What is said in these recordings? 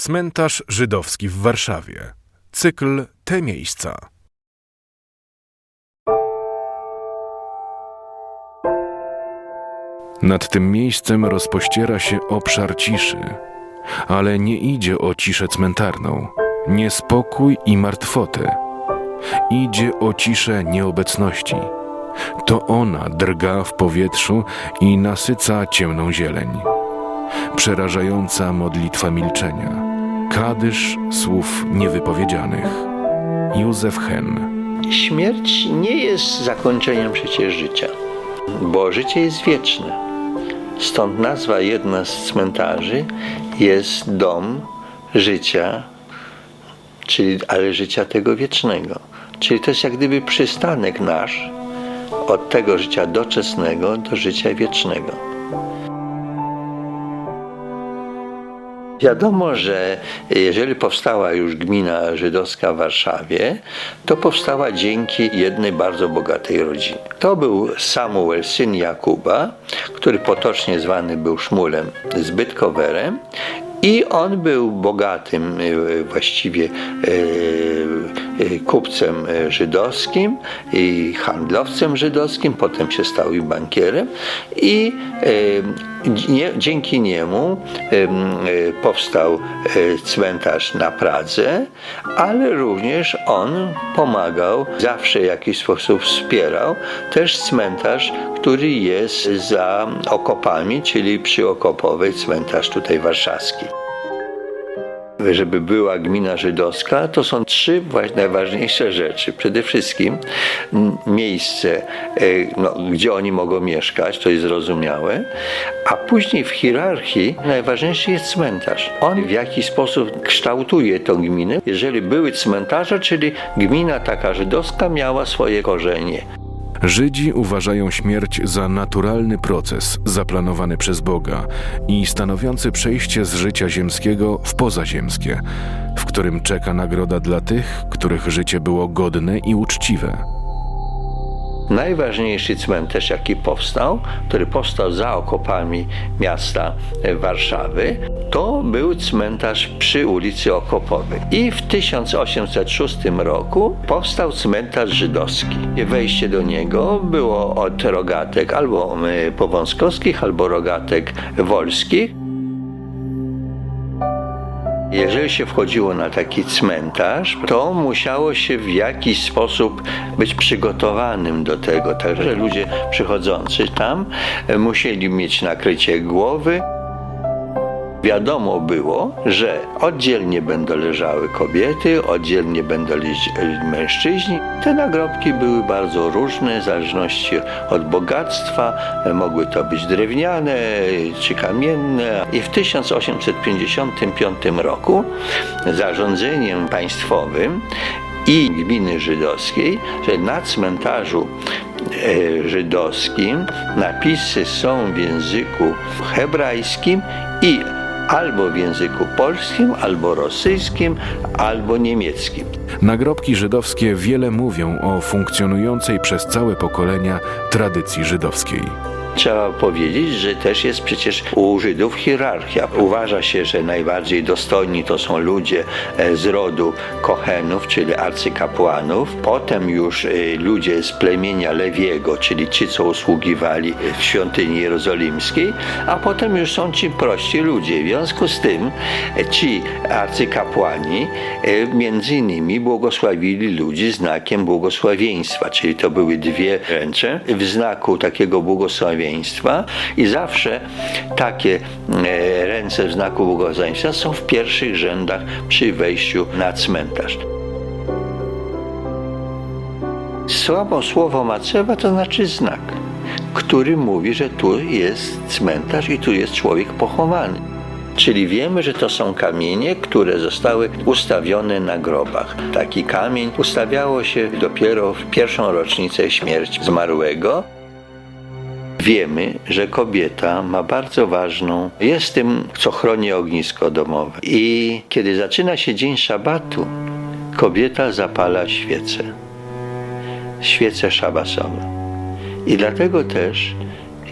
Cmentarz żydowski w Warszawie. Cykl Te miejsca. Nad tym miejscem rozpościera się obszar ciszy, ale nie idzie o ciszę cmentarną, niespokój i martwotę. Idzie o ciszę nieobecności. To ona drga w powietrzu i nasyca ciemną zieleń. Przerażająca modlitwa milczenia. Kadysz słów niewypowiedzianych. Józef Hen. Śmierć nie jest zakończeniem przecież życia, bo życie jest wieczne. Stąd nazwa jedna z cmentarzy jest dom życia, czyli ale życia tego wiecznego. Czyli to jest jak gdyby przystanek nasz od tego życia doczesnego do życia wiecznego. Wiadomo, że jeżeli powstała już gmina żydowska w Warszawie, to powstała dzięki jednej bardzo bogatej rodzinie. To był Samuel, syn Jakuba, który potocznie zwany był Szmulem Zbytkowerem i on był bogatym e, właściwie e, kupcem e, żydowskim i handlowcem żydowskim, potem się stał i bankierem i nie, dzięki niemu em, powstał cmentarz na Pradze, ale również on pomagał, zawsze w jakiś sposób wspierał też cmentarz, który jest za okopami, czyli przyokopowy cmentarz tutaj warszawski żeby była gmina żydowska, to są trzy najważniejsze rzeczy. Przede wszystkim miejsce, e, no, gdzie oni mogą mieszkać, to jest zrozumiałe, a później w hierarchii najważniejszy jest cmentarz. On w jakiś sposób kształtuje tą gminę. Jeżeli były cmentarze, czyli gmina taka żydowska miała swoje korzenie. Żydzi uważają śmierć za naturalny proces zaplanowany przez Boga i stanowiący przejście z życia ziemskiego w pozaziemskie, w którym czeka nagroda dla tych, których życie było godne i uczciwe. Najważniejszy cmentarz, jaki powstał, który powstał za okopami miasta Warszawy, to był cmentarz przy ulicy Okopowej. I w 1806 roku powstał cmentarz żydowski. Wejście do niego było od rogatek albo e, powązkowskich, albo rogatek wolskich. Jeżeli się wchodziło na taki cmentarz, to musiało się w jakiś sposób być przygotowanym do tego. Także ludzie przychodzący tam e, musieli mieć nakrycie głowy. Wiadomo było, że oddzielnie będą leżały kobiety, oddzielnie będą leźć mężczyźni. Te nagrobki były bardzo różne w zależności od bogactwa. Mogły to być drewniane czy kamienne. I w 1855 roku zarządzeniem państwowym i gminy żydowskiej, że na cmentarzu e, żydowskim napisy są w języku hebrajskim i albo w języku polskim, albo rosyjskim, albo niemieckim. Nagrobki żydowskie wiele mówią o funkcjonującej przez całe pokolenia tradycji żydowskiej. Trzeba powiedzieć, że też jest przecież u Żydów hierarchia. Uważa się, że najbardziej dostojni to są ludzie e, z rodu Kochenów, czyli arcykapłanów. Potem już e, ludzie z plemienia Lewiego, czyli ci, co usługiwali w świątyni jerozolimskiej, a potem już są ci prości ludzie. W związku z tym e, ci arcykapłani między innymi błogosławili ludzi znakiem błogosławieństwa, czyli to były dwie ręce w znaku takiego błogosławieństwa i zawsze takie e, ręce w znaku błogosławieństwa są w pierwszych rzędach przy wejściu na cmentarz. Słabo słowo macewa to znaczy znak, który mówi, że tu jest cmentarz i tu jest człowiek pochowany. Czyli wiemy, że to są kamienie, które zostały ustawione na grobach. Taki kamień ustawiało się dopiero w pierwszą rocznicę śmierci zmarłego. Wiemy, że kobieta ma bardzo ważną, jest tym, co chroni ognisko domowe. I kiedy zaczyna się dzień szabatu, kobieta zapala świecę. Świece szabasowe. I dlatego też,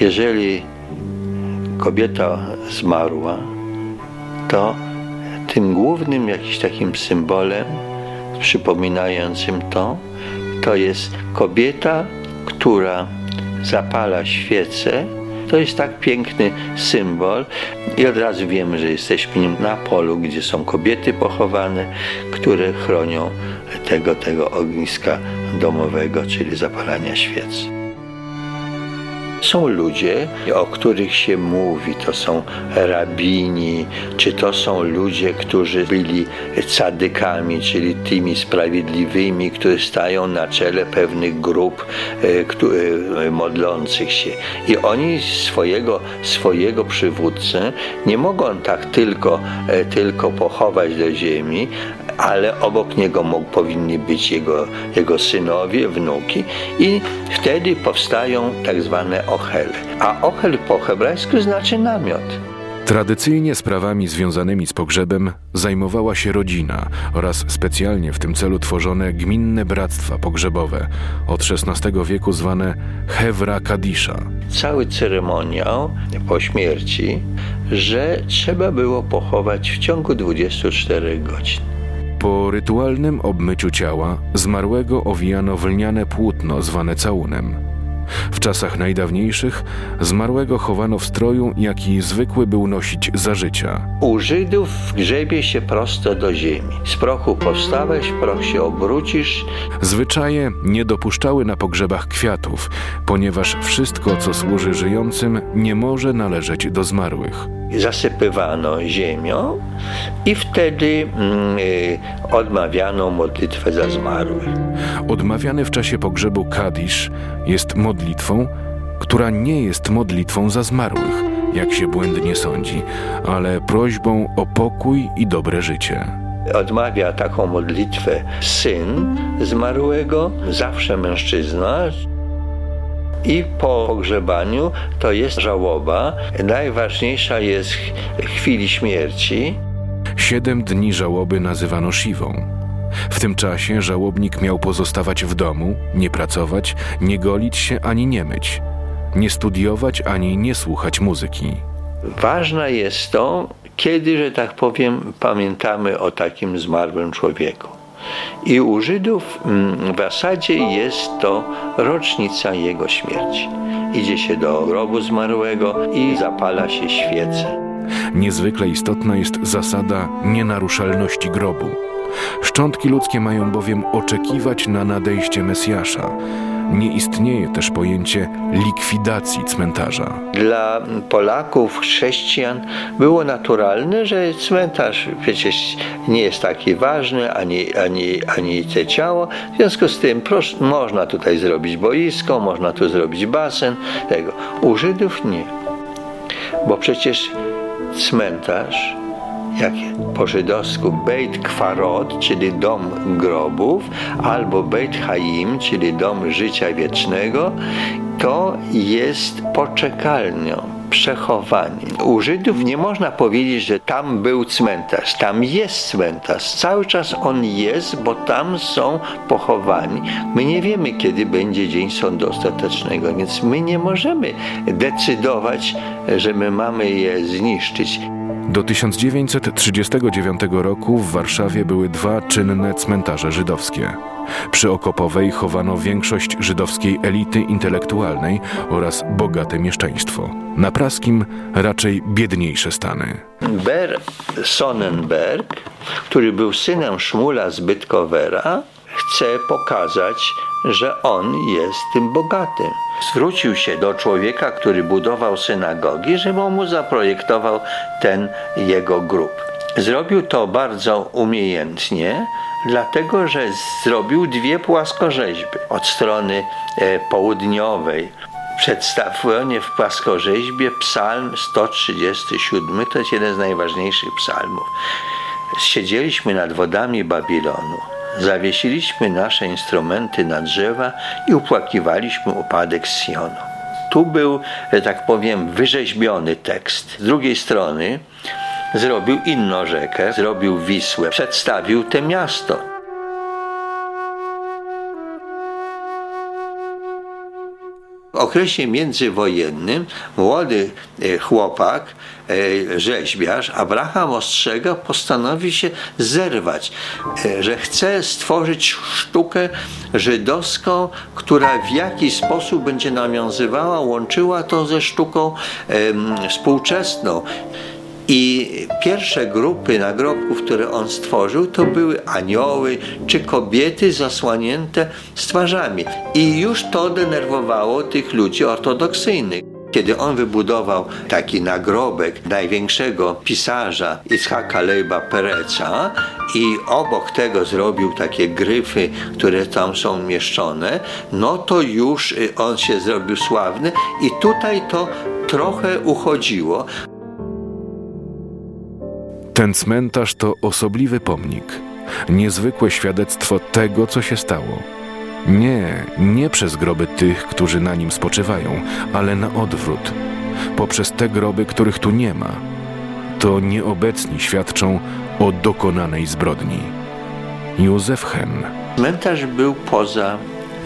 jeżeli kobieta zmarła, to tym głównym jakimś takim symbolem przypominającym to, to jest kobieta, która zapala świecę. To jest tak piękny symbol i od razu wiemy, że jesteśmy na polu, gdzie są kobiety pochowane, które chronią tego, tego ogniska domowego, czyli zapalania świec. Są ludzie, o których się mówi, to są rabini, czy to są ludzie, którzy byli cadykami, czyli tymi sprawiedliwymi, którzy stają na czele pewnych grup e, e, modlących się. I oni swojego, swojego przywódcę nie mogą tak tylko, e, tylko pochować do ziemi, ale obok niego mógł, powinni być jego, jego synowie, wnuki i wtedy powstają tak zwane A ochel po hebrajsku znaczy namiot. Tradycyjnie sprawami związanymi z pogrzebem zajmowała się rodzina oraz specjalnie w tym celu tworzone gminne bractwa pogrzebowe, od XVI wieku zwane Hewra Kadisza. Cały ceremoniał po śmierci, że trzeba było pochować w ciągu 24 godzin. Po rytualnym obmyciu ciała zmarłego owijano w lniane płótno zwane całunem. W czasach najdawniejszych zmarłego chowano w stroju, jaki zwykły był nosić za życia. U Żydów grzebie się prosto do ziemi. Z prochu powstałeś, proch się obrócisz, Zwyczaje nie dopuszczały na pogrzebach kwiatów, ponieważ wszystko, co służy żyjącym, nie może należeć do zmarłych. zasypywano ziemią i wtedy mm, y, odmawiano modlitwę za zmarłych. Odmawiany w czasie pogrzebu Kadisz jest modlitwą, która nie jest modlitwą za zmarłych, jak się błędnie sądzi, ale prośbą o pokój i dobre życie. Odmawia taką modlitwę syn zmarłego, zawsze mężczyzna. I po pogrzebaniu to jest żałoba. Najważniejsza jest ch- chwili śmierci. Siedem dni żałoby nazywano siwą. W tym czasie żałobnik miał pozostawać w domu, nie pracować, nie golić się ani nie myć, nie studiować ani nie słuchać muzyki. Ważne jest to, kiedy, że tak powiem, pamiętamy o takim zmarłym człowieku. I u Żydów mm, w zasadzie jest to rocznica jego śmierci. Idzie się do grobu zmarłego i zapala się świecę. Niezwykle istotna jest zasada nienaruszalności grobu. Szczątki ludzkie mają bowiem oczekiwać na nadejście Mesjasza. Nie istnieje też pojęcie likwidacji cmentarza. Dla Polaków, chrześcijan było naturalne, że cmentarz przecież nie jest taki ważny, ani, ani, ani te ciało. W związku z tym prosz, można tutaj zrobić boisko, można tu zrobić basen. Tego. U Żydów nie. Bo przecież cmentarz, jak po żydowsku Beit Kwarot, czyli dom grobów, albo Beit Chaim, czyli dom życia wiecznego, to jest poczekalnią, przechowaniem. U Żydów nie można powiedzieć, że tam był cmentarz. Tam jest cmentarz. Cały czas on jest, bo tam są pochowani. My nie wiemy, kiedy będzie dzień sądu ostatecznego, więc my nie możemy decydować, że my mamy je zniszczyć. Do 1939 roku w Warszawie były dwa czynne cmentarze żydowskie. Przy Okopowej chowano większość żydowskiej elity intelektualnej oraz bogate mieszczaństwo. Na Praskim raczej biedniejsze stany. Ber Sonnenberg, który był synem Szmula z Bytkowera, chce pokazać, że on jest tym bogatym. Zwrócił się do człowieka, który budował synagogi, żeby mu zaprojektował ten jego grób. Zrobił to bardzo umiejętnie, dlatego że zrobił dwie płaskorzeźby od strony e, południowej przedstawiony w płaskorzeźbie psalm 137, to jest jeden z najważniejszych psalmów. Siedzieliśmy nad wodami Babilonu, zawiesiliśmy nasze instrumenty na drzewa i upłakiwaliśmy upadek Sionu. Tu był, że tak powiem, wyrzeźbiony tekst. Z drugiej strony zrobił inną rzekę, zrobił Wisłę, przedstawił te miasto. Okresie międzywojennym młody e, chłopak, e, rzeźbiarz Abraham Ostrzega postanowi się zerwać, e, że chce stworzyć sztukę żydowską, która w jakiś sposób będzie nawiązywała, łączyła to ze sztuką współczesną. I pierwsze grupy nagrobków, które on stworzył, to były anioły czy kobiety zasłanięte z twarzami. I już to denerwowało tych ludzi ortodoksyjnych. Kiedy on wybudował taki nagrobek największego pisarza Ischaka Lejba Pereca i obok tego zrobił takie gryfy, które tam są umieszczone, no to już y, on się zrobił sławny i tutaj to trochę uchodziło. Ten cmentarz to osobliwy pomnik, niezwykłe świadectwo tego, co się stało. Nie, nie przez groby tych, którzy na nim spoczywają, ale na odwrót, poprzez te groby, których tu nie ma. To nieobecni świadczą o dokonanej zbrodni. Józef Henn. Cmentarz był poza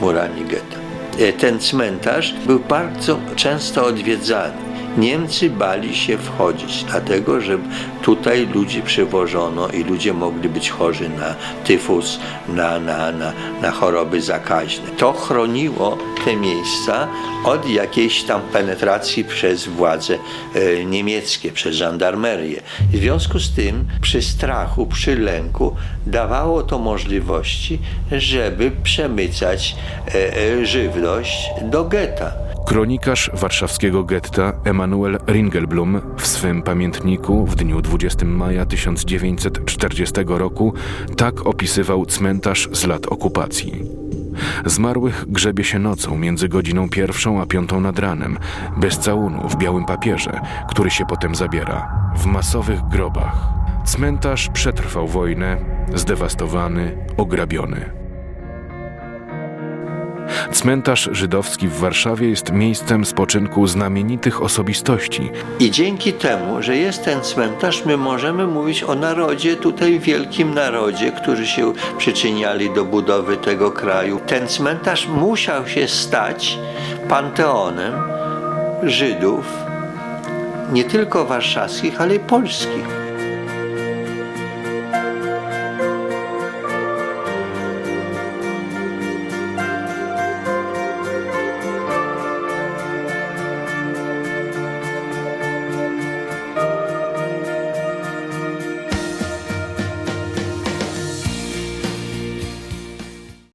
murami getta. E, Ten cmentarz był bardzo często odwiedzany. Niemcy bali się wchodzić, dlatego że tutaj ludzi przywożono i ludzie mogli być chorzy na tyfus, na, na, na, na choroby zakaźne. To chroniło te miejsca od jakiejś tam penetracji przez władze e, niemieckie, przez żandarmerię. W związku z tym przy strachu, przy lęku dawało to możliwości, żeby przemycać e, e, żywność do getta. Kronikarz warszawskiego getta Emanuel Ringelblum w swym pamiętniku w dniu 20 maja 1940 roku tak opisywał cmentarz z lat okupacji. Zmarłych grzebie się nocą między godziną pierwszą a piątą nad ranem, bez całunu w białym papierze, który się potem zabiera, w masowych grobach. Cmentarz przetrwał wojnę, zdewastowany, ograbiony. Cmentarz żydowski w Warszawie jest miejscem spoczynku znamienitych osobistości, I dzięki temu, że jest ten cmentarz, my możemy mówić o narodzie, tutaj wielkim narodzie, którzy się przyczyniali do budowy tego kraju. Ten cmentarz musiał się stać panteonem Żydów, nie tylko warszawskich, ale i polskich.